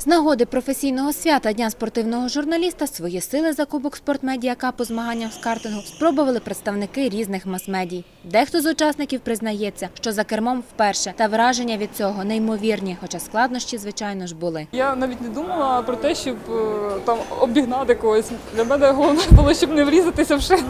З нагоди професійного свята Дня спортивного журналіста свої сили за Кубок спортмедіа Кап у змаганнях з картингу спробували представники різних мас-медій. Дехто з учасників признається, що за кермом вперше, та враження від цього неймовірні, хоча складнощі, звичайно ж, були. Я навіть не думала про те, щоб е, там обігнати когось. Для мене головне було, щоб не врізатися в шини.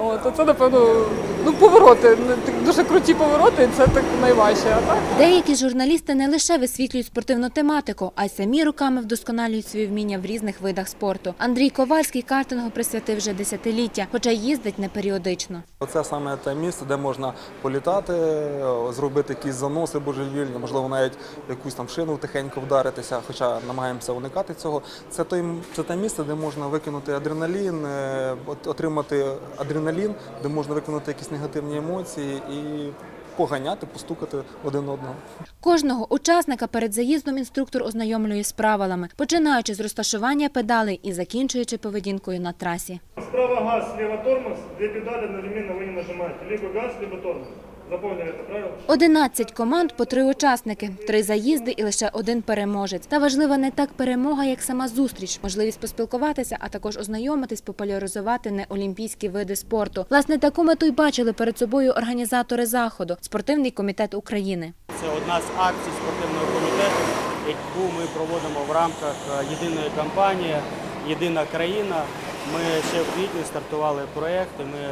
От, це, напевно, ну, повороти, не- дуже круті повороти, це так найважче. А так Деякі журналісти не лише висвітлюють спортивну тематику, а й самі руками вдосконалюють свої вміння в різних видах спорту. Андрій Ковальський картингу присвятив вже десятиліття, хоча їздить не періодично. Оце саме те місце, де можна політати, зробити якісь заноси божевільні, можливо, навіть якусь там шину тихенько вдаритися, хоча намагаємося уникати цього. Це той це те місце, де можна викинути адреналін, е, отримати адреналін, де можна виконати якісь негативні емоції і поганяти, постукати один одного. Кожного учасника перед заїздом інструктор ознайомлює з правилами, починаючи з розташування педалей і закінчуючи поведінкою на трасі. Справа газ, сліва тормоз, дві педалі одновременно вы не нажимаєте. Либо газ, либо тормоз. Запомнили это правило? 11 команд по три учасники, три заїзди і лише один переможець. Та важлива не так перемога, як сама зустріч, можливість поспілкуватися, а також ознайомитись, популяризувати неолімпійські види спорту. Власне, таку мету й бачили перед собою організатори заходу спортивний комітет України. Це одна з акцій спортивного комітету, яку ми проводимо в рамках е, єдиної кампанії Єдина країна. Ми ще в квітні стартували проєкт, ми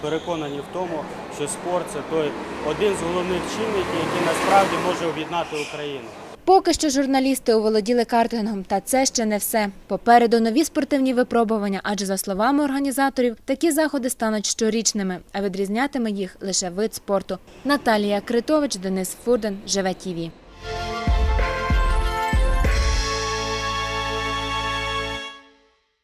переконані в тому, що спорт це той один з головних чинників, який насправді може об'єднати Україну. Поки що журналісти оволоділи картингом, та це ще не все. Попереду нові спортивні випробування, адже за словами організаторів, такі заходи стануть щорічними, а відрізнятиме їх лише вид спорту. Наталія Критович, Денис Фурден, Живе ТІВІ.